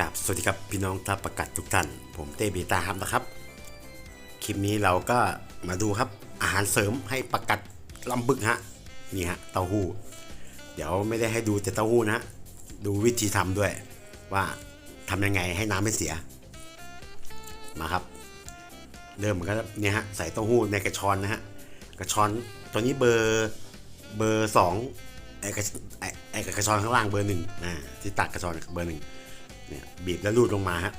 กับสวัสดีครับพี่น้องตาประกัดทุกท่าน ผมเต้เบตาครับนะครับ คลิปนี้เราก็มาดูครับอาหารเสริมให้ประกัดลำบึกฮะนี่ฮะเต้าหู้ เดี๋ยวไม่ได้ให้ดูแต่เต้าหู้นะฮะดูวิธีทำด้วย ว่าทำยังไงให้น้ำไม่เสีย มาครับ เริ่มเหมือนกันเนี่ยฮะใส่เต้าหู้ในกระชอนนะฮะกระชอนตัวนี้เบอร์เบอร์สองไอ้กระไอ้กระชอนข้างล่างเบอร์หนึ่งนะที่ตักกระชอนเบอร์หนึ่ง เนี่ยบีบแล้วรูดลงมาฮะ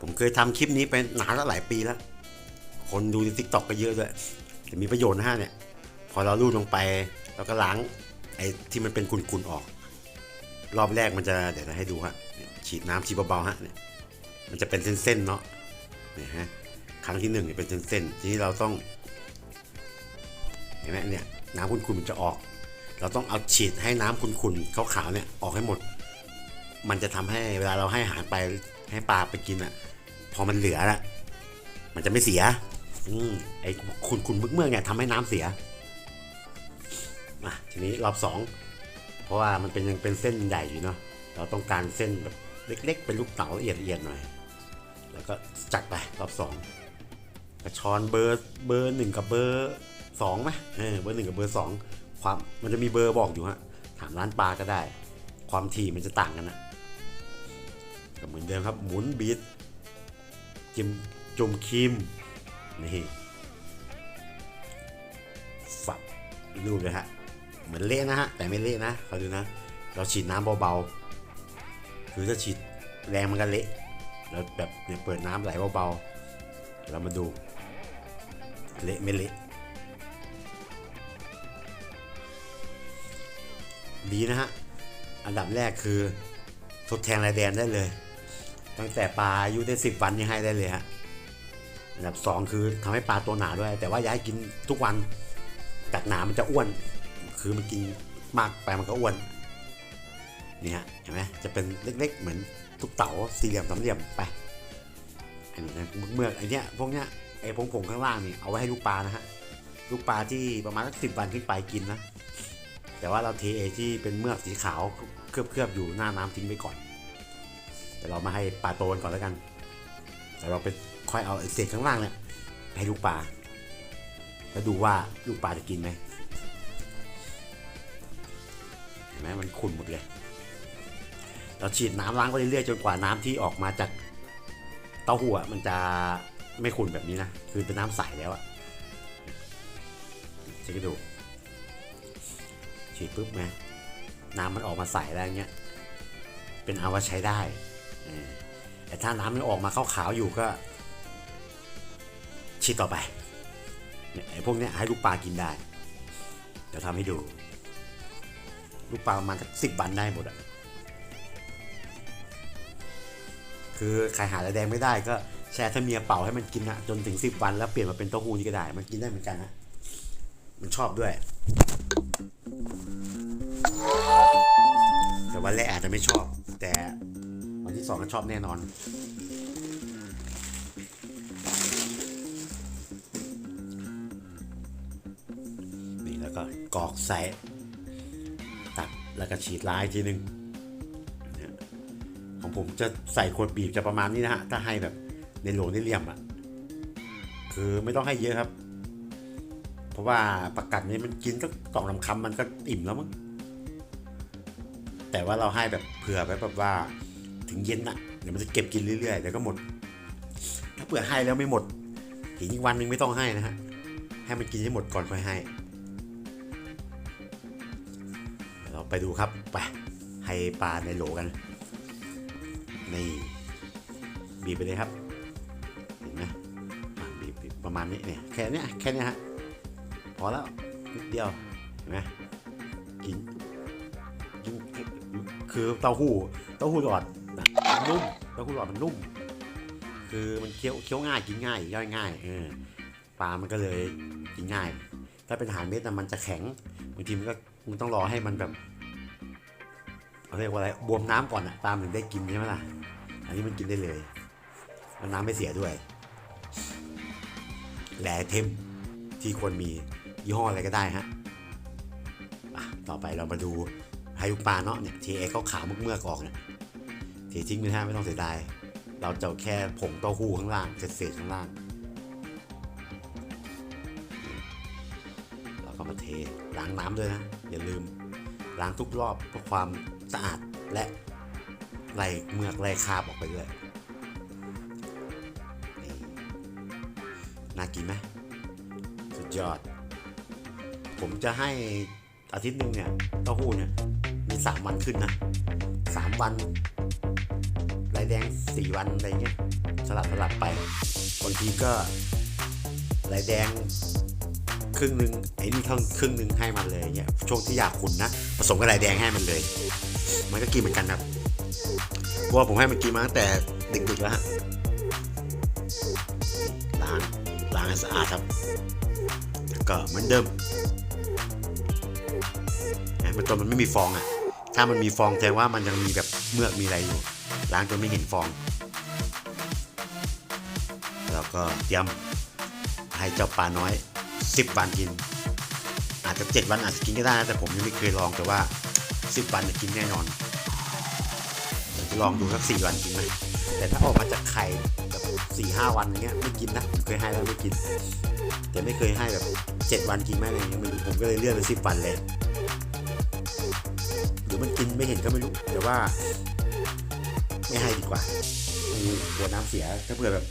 ผมเคยทำคลิปนี้ไปนานแล้วหลายปีแล้ว คนดูในทิกตอกก็เยอะด้วยแต่มีประโยชน์นะฮะเนี่ย พอเรารูดลงไปแล้วก็ล้างไอ้ที่มันเป็นกุนๆออก รอบแรกมันจะเดี๋ยวจะให้ดูฮะฉีดน้ำฉีดเบาๆฮะเนี่ยมันจะเป็นเส้นๆเนาะเนี่ยฮะครั้งที่หนึ่งเนี่ยเป็นเส้นๆทีนี้เราต้องเห็นไหมเนี่ยน้ำขุ่นๆมันจะออก เราต้องเอาฉีดให้น้ำขุ่นๆขาวๆเนี่ยออกให้หมด มันจะทำให้เวลาเราให้อาหารไปให้ปลาไปกินอะพอมันเหลือละมันจะไม่เสีย อืมไอ้ขุ่นๆเมื่อกเนี่ยทำให้น้ำเสียมาทีนี้รอบสองเพราะว่ามันเป็นยังเป็นเส้นใหญ่อยู่เนาะเราต้องการเส้นแบบเล็ก ๆ เป็นลูกเต๋าละเอียดละเอียดหน่อย แล้วก็จัดไปรอบสองกระชอนเบอร์เบอร์หนึ่งกับเบอร์สองไหมเออเบอร์หนึ่งกับเบอร์สองความมันจะมีเบอร์บอกอยู่ฮะถามร้านปลาก็ได้ ความถี่มันจะต่างกันนะ ก็เหมือนเดิมครับหมุนบีทจิมจุ่มครีมนี่ฝับรูปเลยฮะเหมือนเละนะฮะแต่ไม่เละนะคอยดูนะ เราฉีดน้ำเบาๆคือถ้าฉีดแรงมันก็เละเราแบบเนี่ยเปิดน้ำไหลเบาๆเรามาดูเละไม่เละดีนะฮะ อันดับแรกคือทดแทนรายแดนได้เลย ตั้งแต่ปลาอายุได้สิบวันยังให้ได้เลยฮะอันดับสองคือทำให้ปลาตัวหนาด้วย แต่ว่าอย่าให้กินทุกวันจากหนามันจะอ้วน คือมันกินมากไปมันก็อ้วนนี่ฮะเห็นไหมจะเป็นเล็กๆ เหมือนทุกเต๋าสี่เหลี่ยมสามเหลี่ยมไปอันนี้นะเมือกไอเนี้ยพวกเนี้ยไอผงผงข้างล่างนี่เอาไว้ให้ลูกปลานะฮะลูกปลาที่ประมาณสักสิบวันขึ้นไปกินนะแต่ว่าเราเทไอที่เป็นเมือกสีขาวเคลือบๆอยู่หน้าน้ำทิ้งไว้ก่อน ดี๋ยวเรามาให้ปลาโตกันก่อนแล้วกันเดี๋ยวเราไปค่อยเอาเศษข้างล่างเนี่ยให้ลูกปลาแล้วดูว่าลูกปลาจะกินไหมเห็นไหมมันขุ่นหมดเลย เราฉีดน้ำล้างไปเรื่อยๆจนกว่าน้ำที่ออกมาจากเต้าหู้มันจะไม่ขุ่นแบบนี้นะ คือเป็นน้ำใสแล้วอะเช็คดูฉีดปุ๊บนะน้ำมันออกมาใสแล้วเงี้ย เป็นเอาว่าใช้ได้ แต่ถ้าน้ำมันออกมาขาวๆอยู่ก็ฉีดต่อไปเนี่ยไอ้พวกนี้ให้ลูกปลากินได้ เดี๋ยวทำให้ดู ลูกปลาประมาณสักสิบวันได้หมดอะคือใครหาอะไรแดงไม่ได้ก็แช่ถ้าเมียเป่าให้มันกินอะจนถึงสิบวันแล้วเปลี่ยนมาเป็นเต้าหู้นี่ก็ได้ มันกินได้เหมือนกันนะมันชอบด้วย แต่วันแรกอาจจะไม่ชอบ สองก็ชอบแน่นอนนี่แล้วก็กรอกใส่ตัดแล้วก็ฉีดลายทีหนึ่งของผมจะใส่ขวดบีบจะประมาณนี้นะฮะ ถ้าให้แบบในโหลในเหลี่ยมอะ่ะ คือไม่ต้องให้เยอะครับ เพราะว่าประกัดนี้มันกินสักสองลำคำมันก็อิ่มแล้วมั้งแต่ว่าเราให้แบบเผื่อไว้แบบว่า ถึงเย็นอะ่ะเดี๋ยวมันจะเก็บกินเรื่อยๆเดี๋ยวก็หมด ถ้าเผื่อให้แล้วไม่หมดอีกวันนึงไม่ต้องให้นะฮะให้มันกินให้หมดก่อนค่อยให้ เราไปดูครับไปให้ปลาในโหลกันนี่บีบไปเลยครับเห็นไหมบีบประมาณนี้เนี่ยแค่นี้แค่นี้ฮะพอแล้วนิดเดียวเห็นไหมกินกินคือเต้าหู้เต้าหู้หลอด มันนุ่มเต้าหู้หลอดมันนุ่ม คือมันเคี้ยวเคี้ยวง่ายกินง่ายย่อยง่ายเออปลามันก็เลยกินง่าย ถ้าเป็นอาหารเม็ดนะมันจะแข็งบางทีมันก็มันต้องรอให้มันแบบเรียกว่าอะไรบวมน้ำก่อนอะปลามถึงได้กินใช่ไหมล่ะ อันนี้มันกินได้เลยแล้วน้ำไม่เสียด้วยแหลเทมที่ควรมียี่ห้ออะไรก็ได้ฮะต่อไปเรามาดูให้ลูกปลาเนาะเนี่ยทีเอเขาขาวเมื่อกๆออกเนี่ย ทิ้งไปฮะไม่ต้องเสียดาย เราจะแค่ผงเต้าหู้ข้างล่างเศษๆข้างล่าง เราก็มาเทล้างน้ำด้วยนะ อย่าลืมล้างทุกรอบเพื่อความสะอาดและไล่เมือกไล่คาบออกไปด้วยนี่น่ากินไหมสุดยอด ผมจะให้อาทิตย์หนึ่งเนี่ยเต้าหู้เนี่ยมีสามวันขึ้นนะสามวัน แดงสี่วันอะไรเงี้ยสลับสลับไปบางทีก็ลายแดงครึ่งหนึ่งไอ้นี่เท่าครึ่งหนึ่งให้มันเลยเนี่ยช่วงที่อยากขุนนะผสมกับลายแดงให้มันเลย มันก็กินเหมือนกันครับเพราะว่าผมให้มันกินมาตั้งแต่เด็กๆแล้วฮะล้างล้างให้สะอาดครับก็เหมือนเดิมนะมันตัวมันไม่มีฟองอะ่ะ ถ้ามันมีฟองแสดงว่ามันยังมีแบบเมือกมีอะไรอยู่ ล้างจนไม่เห็นฟอง แล้วก็เตรียมให้เจ้าปลาน้อย 10 วันกิน อาจจะ 7 วันอาจจะกินก็ได้นะแต่ผมยังไม่เคยลองแต่ว่า 10 วันจะกินแน่นอนจะลองดูสัก 4 วันกินไหมแต่ถ้าออกมาจากไข่แบบสี่ห้าวันอย่างเงี้ยไม่กินนะผมเคยให้แล้วไม่กิน แต่ไม่เคยให้แบบ7วันกินไหมอะไรยังไม่รู้ผมก็เลยเลื่อนเป็น10วันเลยหรือมันกินไม่เห็นก็ไม่รู้แต่ว่า ไม่ให้ดีกว่าคือกลัวน้ำเสียถ้าเผื่อแบบ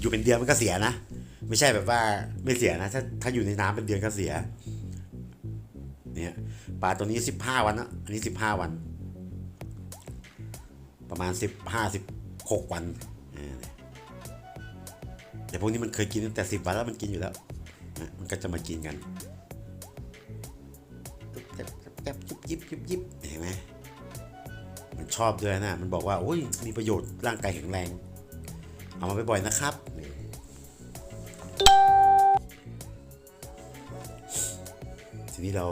อยู่เป็นเดือนมันก็เสียนะ ไม่ใช่แบบว่าไม่เสียนะ ถ้าถ้าอยู่ในน้ำเป็นเดือนก็เสีย เนี่ยปลาตัวนี้สิบห้าวันนะอันนี้สิบห้าวัน ประมาณสิบห้าสิบหกวันแต่พวกนี้มันเคยกินตั้งแต่สิบวันแล้วมันกินอยู่แล้วมันก็จะมากินกันจ๊บจ๊บยิบยิบยิบยิบเห็นไหม มันชอบด้วยนะ มันบอกว่าโอ้ยมีประโยชน์ร่างกายแข็งแรง เอามาบ่อยๆนะครับนี่ทีนี้เรา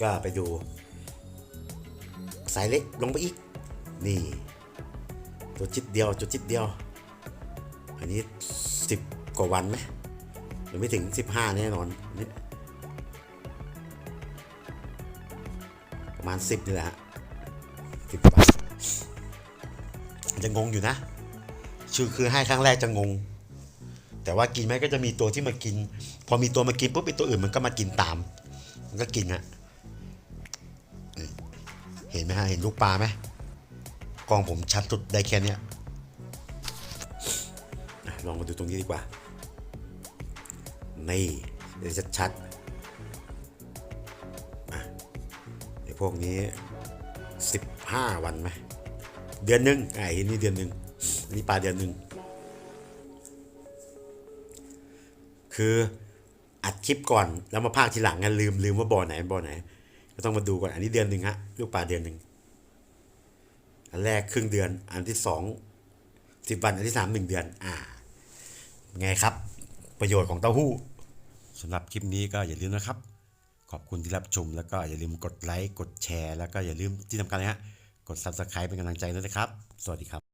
ก็ไปดู สายเล็กลงไปอีก นี่ ตัวจิตเดียวตัวจิตเดียว อันนี้สิบกว่าวันไหมหรือไม่ถึงสิบห้าแน่นอนี่ประมาณสิบนี่แหละฮะ สิบบาทจะงงอยู่นะ ชื่อคือให้ครั้งแรกจะงง แต่ว่ากินไหมก็จะมีตัวที่มากิน พอมีตัวมากินปุ๊บไอตัวอื่นมันก็มากินตาม มันก็กินฮะเห็นไหมฮะ เห็นลูกปลาไหมกล้องผมชัดสุดได้แค่เนี้ยลองมาดูตรงนี้ดีกว่า นี่เดี๋ยวชัดๆไอ้พวกนี้ 15 วันไหมเดือนหนึ่งไอ้นี่เดือนหนึ่งนนี้ปลาเดือนหนึ่งคืออัดคลิปก่อนแล้วมาพากทีหลังกันลืมลืมว่าบ่อไหนบ่อไหน ก็ต้องมาดูก่อนอันนี้เดือนหนึ่งฮะลูกปลาเดือนหนึ่งอันแรกครึ่งเดือน อันที่สองสิบวันอันที่สามหนึ่งเดือน อ่า ไงครับ ประโยชน์ของเต้าหู้สำหรับคลิปนี้ก็อย่าลืมนะครับ ขอบคุณที่รับชม แล้วก็อย่าลืมกดไลค์กดแชร์ แล้วก็อย่าลืมที่สำคัญนะฮะกด Subscribe เป็นกำลังใจด้วยนะครับ สวัสดีครับ